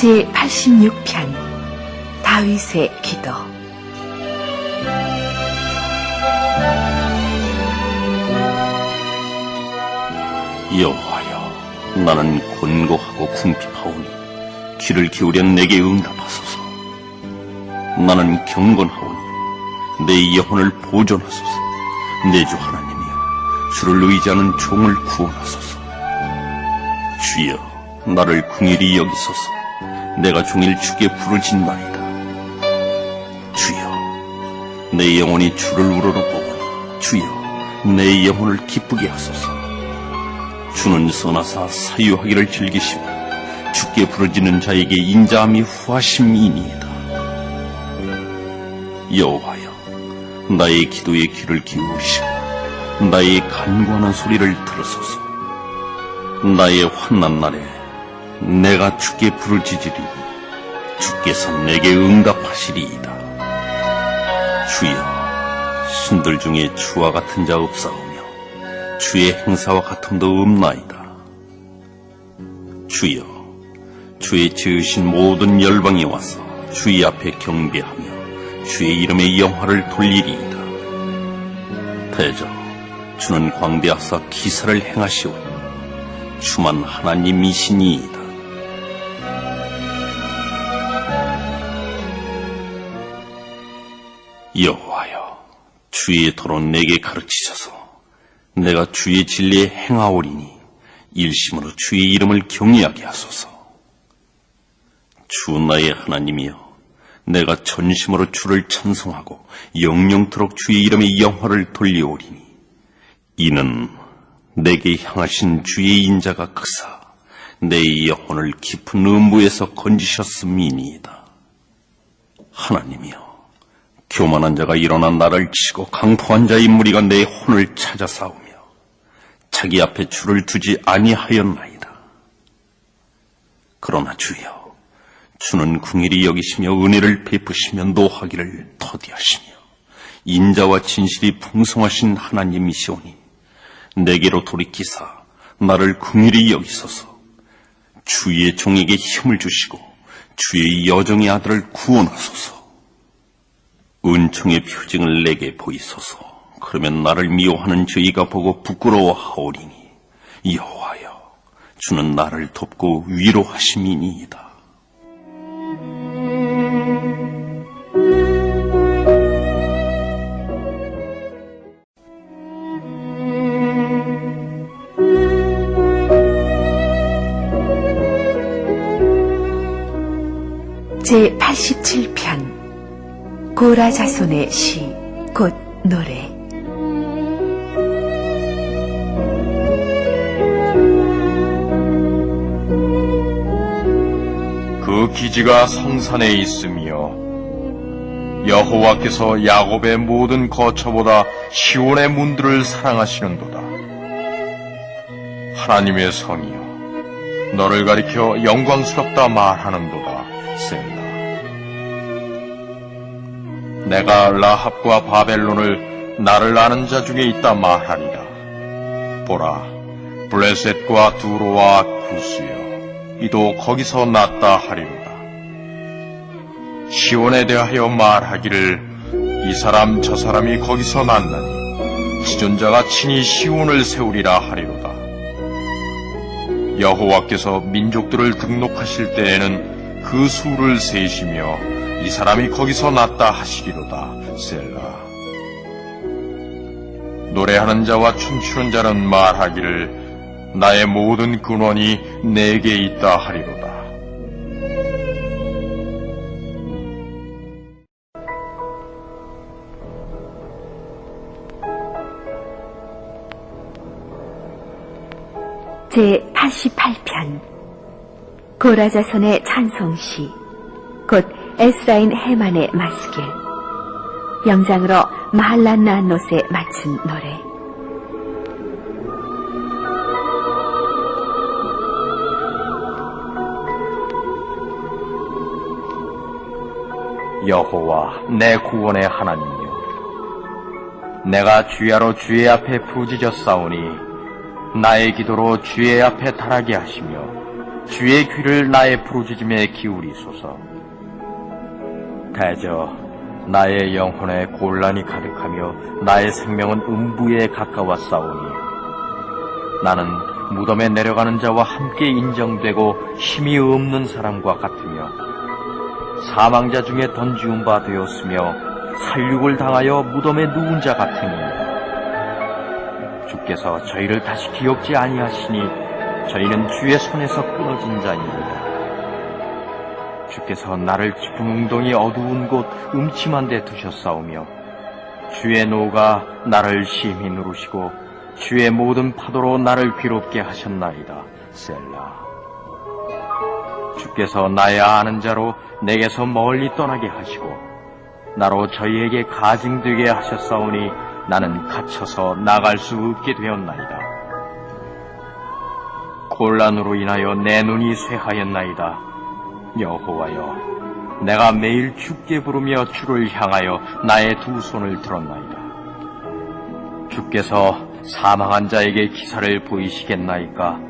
제 86편 다윗의 기도. 여호와여 나는 곤고하고 궁핍하오니 귀를 기울여 내게 응답하소서. 나는 경건하오니 내 영혼을 보존하소서. 내 주 하나님이여 주를 의지하는 종을 구원하소서. 주여 나를 궁일이 여기소서 내가 종일 주께 부르짖나이다 주여 내 영혼이 주를 우러러보고 주여 내 영혼을 기쁘게 하소서 주는 선하사 사유하기를 즐기시고 주께 부르짖는 자에게 인자함이 후하심이니이다. 여호와여, 나의 기도에 귀를 기울이시고 나의 간구하는 소리를 들으소서. 나의 환난 날에 내가 주께 부르짖으리니 주께서 내게 응답하시리이다. 주여, 신들 중에 주와 같은 자 없사오며 주의 행사와 같음도 없나이다. 주여, 주의 지으신 모든 열방이 와서 주의 앞에 경배하며 주의 이름의 영화를 돌리리이다. 대저, 주는 광대하사 기사를 행하시오니 주만 하나님이시니이다. 여호와여, 주의 도로 내게 가르치셔서 내가 주의 진리에 행하오리니 일심으로 주의 이름을 경외하게 하소서. 주 나의 하나님이여, 내가 전심으로 주를 찬송하고 영영토록 주의 이름의 영화를 돌려오리니 이는 내게 향하신 주의 인자가 크사 내 영혼을 깊은 음부에서 건지셨음이니이다. 하나님이여, 교만한 자가 일어나 나를 치고 강포한 자의 무리가 내 혼을 찾아 싸우며 자기 앞에 주를 두지 아니하였나이다. 그러나 주여, 주는 궁일이 여기시며 은혜를 베푸시며 노하기를 터디하시며 인자와 진실이 풍성하신 하나님이시오니 내게로 돌이키사 나를 궁일이 여기소서 주의 종에게 힘을 주시고 주의 여정의 아들을 구원하소서 은총의 표징을 내게 보이소서 그러면 나를 미워하는 저희가 보고 부끄러워하오리니 여호와여 주는 나를 돕고 위로하심이니이다. 제 87편 고라 자손의 시 곧 노래 그 기지가 성산에 있으며 여호와께서 야곱의 모든 거처보다 시온의 문들을 사랑하시는도다. 하나님의 성이여, 너를 가리켜 영광스럽다 말하는도다. 셀라. 내가 라합과 바벨론을 나를 아는 자 중에 있다 말하리라. 보라, 블레셋과 두로와 구스여, 이도 거기서 났다 하리로다. 시온에 대하여 말하기를 이 사람 저 사람이 거기서 났나니 지존자가 친히 시온을 세우리라 하리로다. 여호와께서 민족들을 등록하실 때에는 그 수를 세시며 이 사람이 거기서 났다 하시리로다. 셀라. 노래하는 자와 춤추는 자는 말하기를 나의 모든 근원이 내게 있다 하리로다. 제 88편 고라 자손의 찬송시 곧 에스라인 헤만의 마스길 영장으로 마할란나노스에 맞춘 노래. 여호와 내 구원의 하나님이여. 내가 주야로 주의 앞에 부짖었사오니 나의 기도로 주의 앞에 달하게 하시며 주의 귀를 나의 부르짖음에 기울이소서. 대저 나의 영혼에 곤란이 가득하며 나의 생명은 음부에 가까웠사오니 나는 무덤에 내려가는 자와 함께 인정되고 힘이 없는 사람과 같으며 사망자 중에 던지운 바 되었으며 살육을 당하여 무덤에 누운 자 같으니 주께서 저희를 다시 기억지 아니하시니 저희는 주의 손에서 끊어진 자입니다. 주께서 나를 웅덩이 어두운 곳 음침한 데 두셨사오며 주의 노가 나를 심히 누르시고 주의 모든 파도로 나를 괴롭게 하셨나이다. 셀라. 주께서 나의 아는 자로 내게서 멀리 떠나게 하시고 나로 저희에게 가증되게 하셨사오니 나는 갇혀서 나갈 수 없게 되었나이다. 곤란으로 인하여 내 눈이 쇠하였나이다. 여호와여, 내가 매일 주께 부르며 주를 향하여 나의 두 손을 들었나이다. 주께서 사망한 자에게 기사를 보이시겠나이까?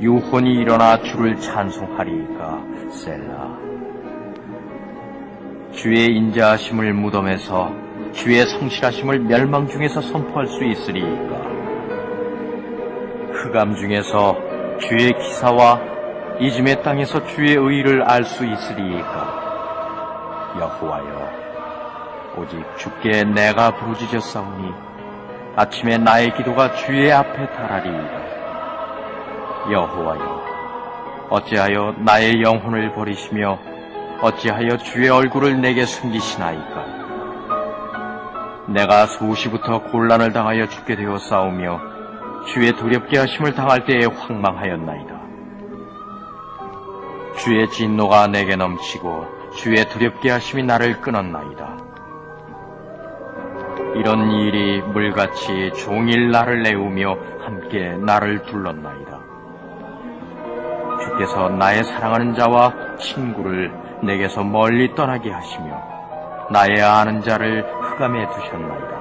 유혼이 일어나 주를 찬송하리이까? 셀라. 주의 인자하심을 무덤에서 주의 성실하심을 멸망 중에서 선포할 수 있으리이까? 흑암 중에서 주의 기사와 이즘의 땅에서 주의 의를 알 수 있으리이까? 여호와여, 오직 주께 내가 부르짖었사오니 아침에 나의 기도가 주의 앞에 달하리이다. 여호와여, 어찌하여 나의 영혼을 버리시며 어찌하여 주의 얼굴을 내게 숨기시나이까? 내가 소시부터 곤란을 당하여 죽게 되어 싸우며 주의 두렵게 하심을 당할 때에 황망하였나이다. 주의 진노가 내게 넘치고 주의 두렵게 하심이 나를 끊었나이다. 이런 일이 물같이 종일 나를 내우며 함께 나를 둘렀나이다. 주께서 나의 사랑하는 자와 친구를 내게서 멀리 떠나게 하시며 나의 아는 자를 흑암에 두셨나이다.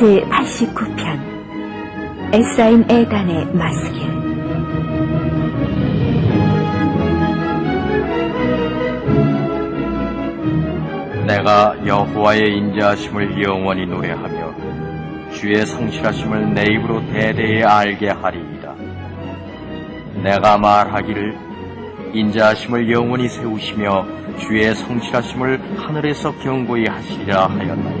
제 89편 에스라임 에단의 마스길 내가 여호와의 인자하심을 영원히 노래하며 주의 성실하심을 내 입으로 대대에 알게 하리이다. 내가 말하기를 인자하심을 영원히 세우시며 주의 성실하심을 하늘에서 경고히 하시리라 하였나이다.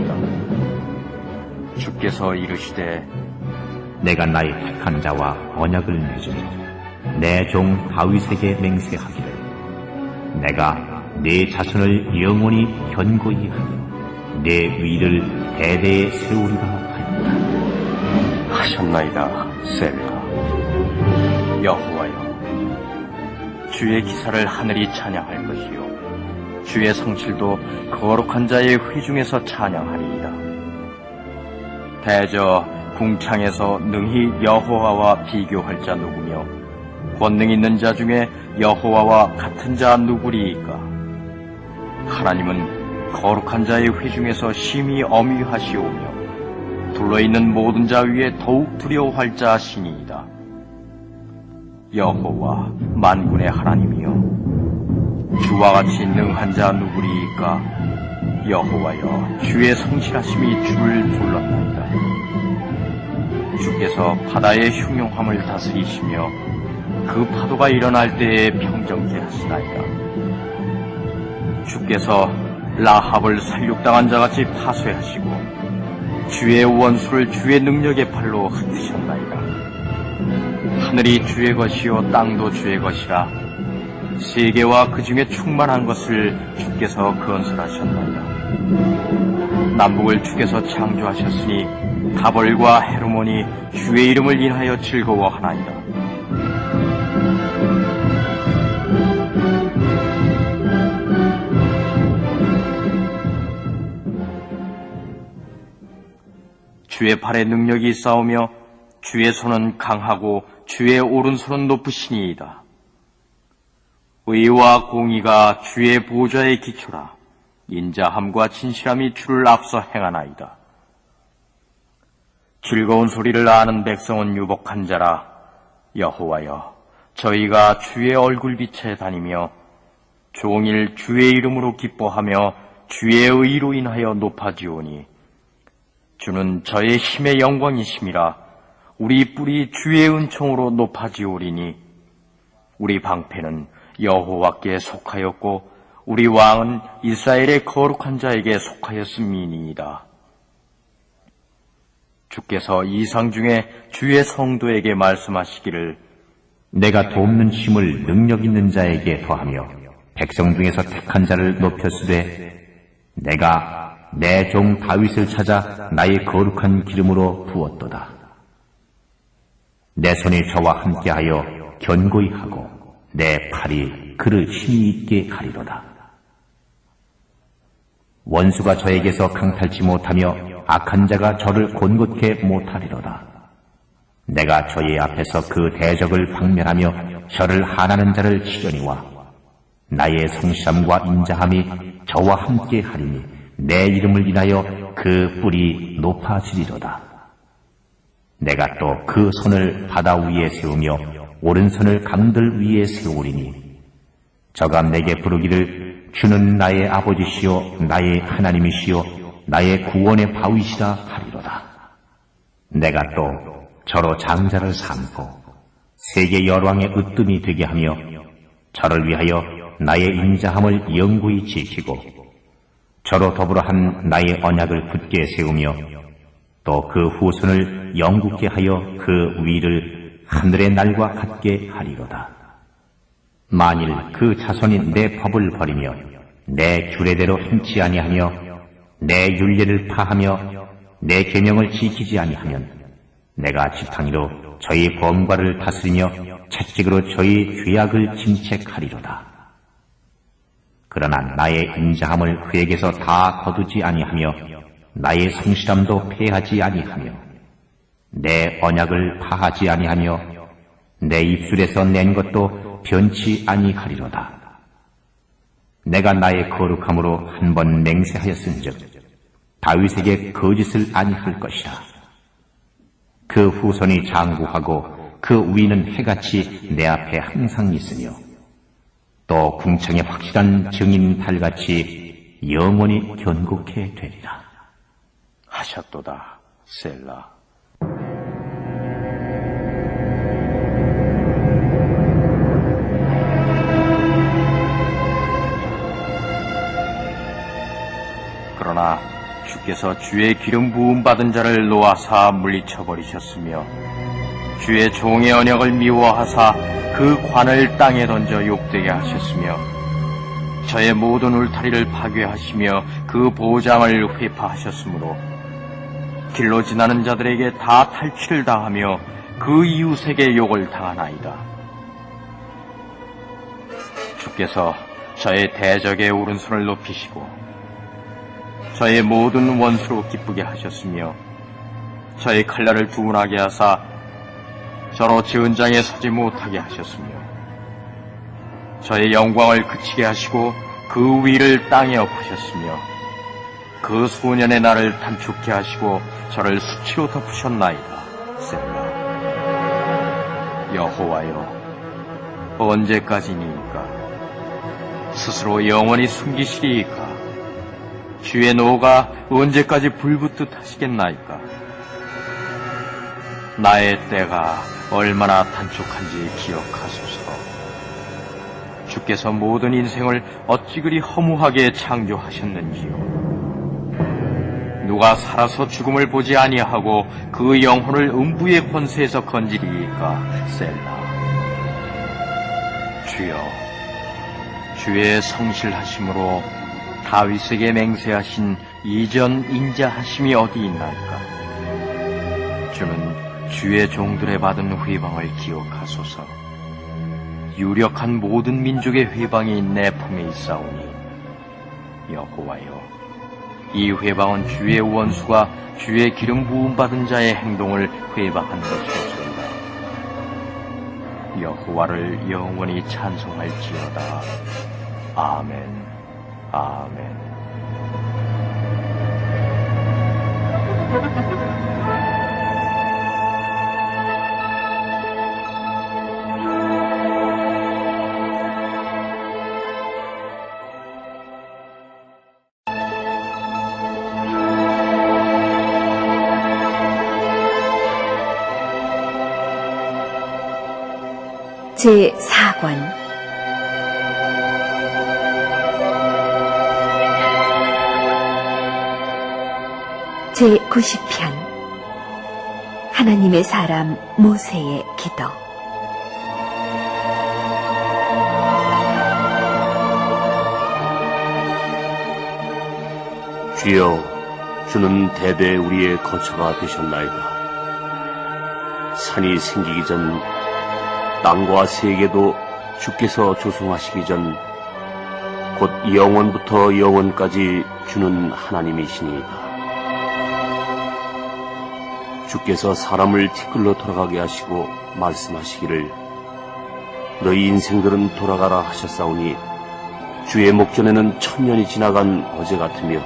주께서 이르시되 내가 나의 택한 자와 언약을 맺으며 내 종 다윗에게 맹세하기를 내가 내 자손을 영원히 견고히 하며 내 위를 대대에 세우리라 하였다. 하셨나이다. 셀라. 여호와여, 주의 기사를 하늘이 찬양할 것이요, 주의 성실도 거룩한 자의 회중에서 찬양하리이다. 대저 궁창에서 능히 여호와와 비교할 자 누구며 권능 있는 자 중에 여호와와 같은 자 누구리이까? 하나님은 거룩한 자의 회중에서 심히 엄위하시오며 둘러있는 모든 자 위에 더욱 두려워할 자시니이다. 여호와 만군의 하나님이여 주와 같이 능한 자 누구리이까 여호와여 주의 성실하심이 주를 둘렀나이다. 주께서 바다의 흉용함을 다스리시며 그 파도가 일어날 때에 평정케 하시나이다. 주께서 라합을 살육당한 자같이 파쇄하시고 주의 원수를 주의 능력의 팔로 흩으셨나이다. 하늘이 주의 것이요 땅도 주의 것이라 세계와 그 중에 충만한 것을 주께서 건설하셨나이다. 남북을 주께서 창조하셨으니 가벌과 헤르몬이 주의 이름을 인하여 즐거워하나이다. 주의 팔에 능력이 싸우며 주의 손은 강하고 주의 오른손은 높으시니이다. 의와 공의가 주의 보좌의 기초라. 인자함과 진실함이 주를 앞서 행하나이다. 즐거운 소리를 아는 백성은 유복한 자라. 여호와여, 저희가 주의 얼굴빛에 다니며 종일 주의 이름으로 기뻐하며 주의 의로 인하여 높아지오니 주는 저의 힘의 영광이심이라 우리 뿔이 주의 은총으로 높아지오리니 우리 방패는 여호와께 속하였고 우리 왕은 이스라엘의 거룩한 자에게 속하였음이니이다. 주께서 이상 중에 주의 성도에게 말씀하시기를 내가 돕는 힘을 능력 있는 자에게 더하며 백성 중에서 택한 자를 높였으되 내가 내 종 다윗을 찾아 나의 거룩한 기름으로 부었도다. 내 손이 저와 함께하여 견고히 하고 내 팔이 그를 힘이 있게 하리로다. 원수가 저에게서 강탈치 못하며 악한 자가 저를 곤곳게 못하리로다. 내가 저의 앞에서 그 대적을 박멸하며 저를 하나는 자를 치려니와 나의 성실함과 인자함이 저와 함께 하리니 내 이름을 인하여 그 뿔이 높아지리로다. 내가 또 그 손을 바다 위에 세우며 오른손을 강들 위에 세우리니 저가 내게 부르기를 주는 나의 아버지시요 나의 하나님이시요 나의 구원의 바위시라 하리로다. 내가 또 저로 장자를 삼고 세계 열왕의 으뜸이 되게 하며 저를 위하여 나의 인자함을 영구히 지키고 저로 더불어 한 나의 언약을 굳게 세우며 또 그 후손을 영국게 하여 그 위를 하늘의 날과 같게 하리로다. 만일 그 자손이 내 법을 버리며 내 규례대로 행치 아니하며 내 윤례를 파하며 내 계명을 지키지 아니하면 내가 지팡이로 저희 범과를 다스리며 채찍으로 저희 죄악을 침책하리로다. 그러나 나의 인자함을 그에게서 다 거두지 아니하며 나의 성실함도 패하지 아니하며 내 언약을 파하지 아니하며 내 입술에서 낸 것도 변치 아니하리로다. 내가 나의 거룩함으로 한 번 맹세하였은즉 다윗에게 거짓을 아니할 것이라. 그 후손이 장구하고 그 위는 해같이 내 앞에 항상 있으며 또 궁창의 확실한 증인 달같이 영원히 견고케 되리라. 하셨도다. 셀라. 주께서 주의 기름 부음 받은 자를 놓아사 물리쳐 버리셨으며 주의 종의 언약을 미워하사 그 관을 땅에 던져 욕되게 하셨으며 저의 모든 울타리를 파괴하시며 그 보장을 회파하셨으므로 길로 지나는 자들에게 다 탈취를 당하며 그 이웃에게 욕을 당하나이다. 주께서 저의 대적의 오른손을 높이시고 저의 모든 원수로 기쁘게 하셨으며 저의 칼날을 두근하게 하사 저로 지은장에 서지 못하게 하셨으며 저의 영광을 그치게 하시고 그 위를 땅에 엎으셨으며 그 소년의 날을 단축케 하시고 저를 수치로 덮으셨나이다. 셀라. 여호와여, 언제까지니까? 스스로 영원히 숨기시리이까? 주의 노가 언제까지 불붙듯 하시겠나이까? 나의 때가 얼마나 단축한지 기억하소서. 주께서 모든 인생을 어찌 그리 허무하게 창조하셨는지요. 누가 살아서 죽음을 보지 아니하고 그 영혼을 음부의 권세에서 건지리이까 셀라. 주여, 주의 성실하심으로 다윗에게 맹세하신 이전 인자하심이 어디 있나이까? 주는 주의 종들의 받은 회방을 기억하소서. 유력한 모든 민족의 회방이 내 품에 있사오니 여호와여 이 회방은 주의 원수가 주의 기름 부음 받은 자의 행동을 회방한 것이었습니다. 여호와를 영원히 찬송할지어다. 아멘. 아멘. 제 4권 제 90편 하나님의 사람 모세의 기도 주여, 주는 대대 우리의 거처가 되셨나이다. 산이 생기기 전 땅과 세계도 주께서 조성하시기 전 곧 영원부터 영원까지 주는 하나님이시니이다. 주께서 사람을 티끌로 돌아가게 하시고 말씀하시기를 너희 인생들은 돌아가라 하셨사오니 주의 목전에는 천년이 지나간 어제 같으며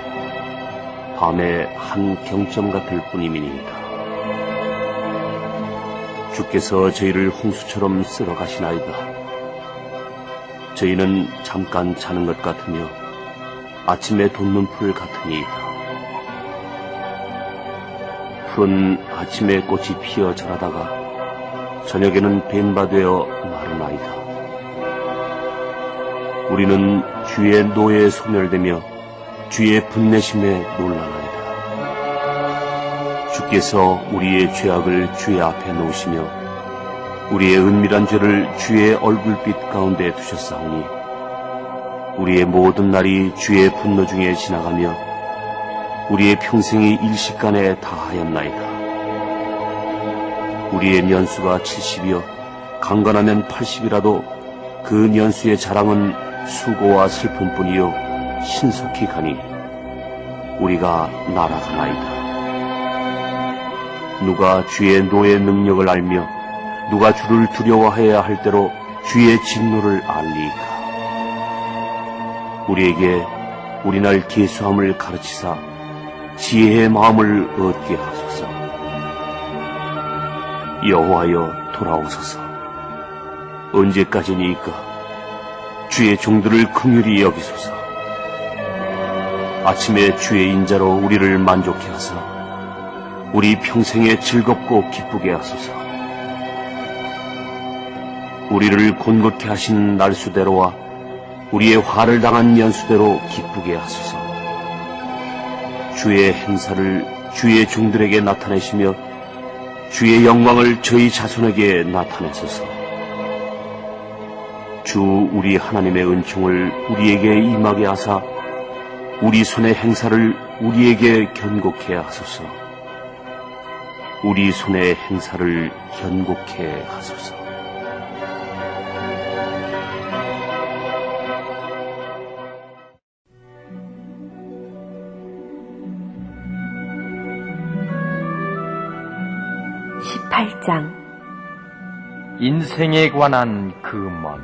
밤의 한 경점 같을 뿐이니이다. 주께서 저희를 홍수처럼 쓸어 가시나이다. 저희는 잠깐 자는 것 같으며 아침에 돋는 풀 같으니이다. 푸른 아침에 꽃이 피어 자라다가 저녁에는 뱀바 되어 마르나이다. 우리는 주의 노예에 소멸되며 주의 분내심에 놀라나이다. 주께서 우리의 죄악을 주의 앞에 놓으시며 우리의 은밀한 죄를 주의 얼굴빛 가운데 두셨사오니 우리의 모든 날이 주의 분노 중에 지나가며 우리의 평생이 일시간에 다하였나이다. 우리의 년수가 70이요 강건하면 80이라도 그 년수의 자랑은 수고와 슬픔뿐이요 신속히 가니 우리가 날아가나이다. 누가 주의 노의 능력을 알며 누가 주를 두려워해야 할 대로 주의 진노를 알리까? 우리에게 우리날 계수함을 가르치사 지혜의 마음을 얻게 하소서. 여호와여 돌아오소서. 언제까지니까 주의 종들을 긍휼히 여기소서. 아침에 주의 인자로 우리를 만족해 하사 우리 평생에 즐겁고 기쁘게 하소서. 우리를 곤곳게 하신 날수대로와 우리의 화를 당한 연수대로 기쁘게 하소서. 주의 행사를 주의 종들에게 나타내시며 주의 영광을 저희 자손에게 나타내소서. 주 우리 하나님의 은총을 우리에게 임하게 하사 우리 손의 행사를 우리에게 견고케 하소서. 우리 손의 행사를 견고케 하소서. 십팔 장. 인생에 관한 금언.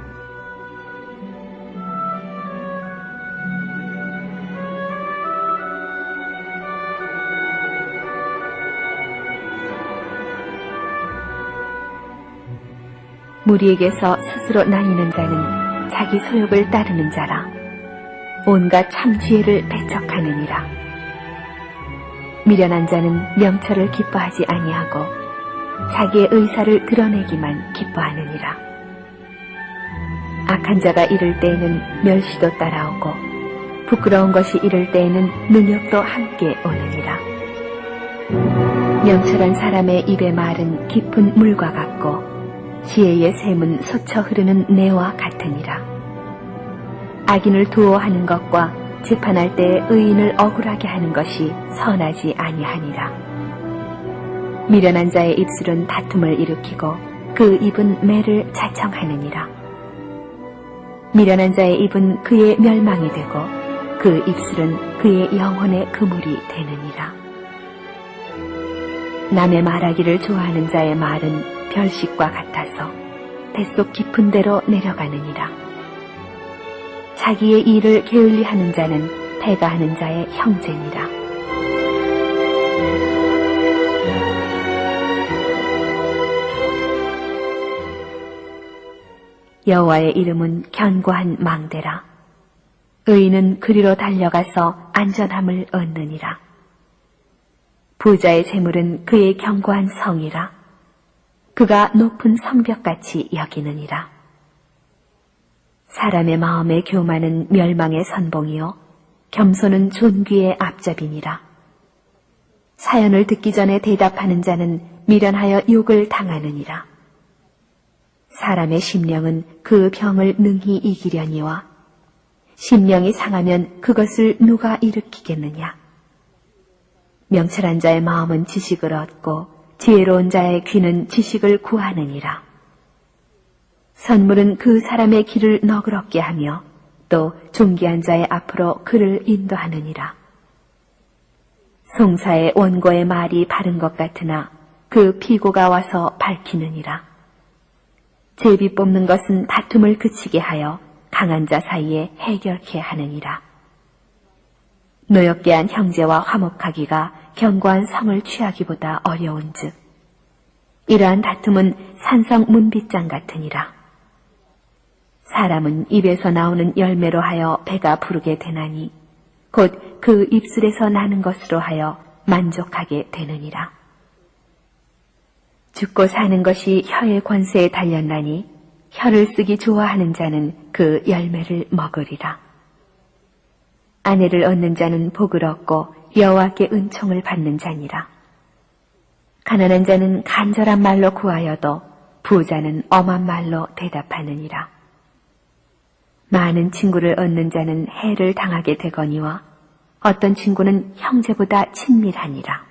무리에게서 스스로 나뉘는 자는 자기 소욕을 따르는 자라. 온갖 참 지혜를 배척하느니라. 미련한 자는 명철을 기뻐하지 아니하고 자기의 의사를 드러내기만 기뻐하느니라 악한 자가 이를 때에는 멸시도 따라오고 부끄러운 것이 이를 때에는 능욕도 함께 오느니라 명철한 사람의 입의 말은 깊은 물과 같고 지혜의 샘은 솟쳐 흐르는 내와 같으니라. 악인을 두어하는 것과 재판할 때 의인을 억울하게 하는 것이 선하지 아니하니라. 미련한 자의 입술은 다툼을 일으키고 그 입은 매를 자청하느니라. 미련한 자의 입은 그의 멸망이 되고 그 입술은 그의 영혼의 그물이 되느니라. 남의 말하기를 좋아하는 자의 말은 별식과 같아서 뱃속 깊은 데로 내려가느니라. 자기의 일을 게을리하는 자는 패가 하는 자의 형제니라. 여호와의 이름은 견고한 망대라. 의인은 그리로 달려가서 안전함을 얻느니라. 부자의 재물은 그의 견고한 성이라. 그가 높은 성벽같이 여기느니라. 사람의 마음의 교만은 멸망의 선봉이요 겸손은 존귀의 앞잡이니라. 사연을 듣기 전에 대답하는 자는 미련하여 욕을 당하느니라. 사람의 심령은 그 병을 능히 이기려니와 심령이 상하면 그것을 누가 일으키겠느냐. 명철한 자의 마음은 지식을 얻고 지혜로운 자의 귀는 지식을 구하느니라. 선물은 그 사람의 길을 너그럽게 하며 또 존귀한 자의 앞으로 그를 인도하느니라. 송사의 원고의 말이 바른 것 같으나 그 피고가 와서 밝히느니라. 제비 뽑는 것은 다툼을 그치게 하여 강한 자 사이에 해결케 하느니라. 노엽게 한 형제와 화목하기가 견고한 성을 취하기보다 어려운즉 이러한 다툼은 산성 문빗장 같으니라. 사람은 입에서 나오는 열매로 하여 배가 부르게 되나니 곧 그 입술에서 나는 것으로 하여 만족하게 되느니라. 죽고 사는 것이 혀의 권세에 달렸나니 혀를 쓰기 좋아하는 자는 그 열매를 먹으리라. 아내를 얻는 자는 복을 얻고 여호와께 은총을 받는 자니라. 가난한 자는 간절한 말로 구하여도 부자는 엄한 말로 대답하느니라. 많은 친구를 얻는 자는 해를 당하게 되거니와 어떤 친구는 형제보다 친밀하니라.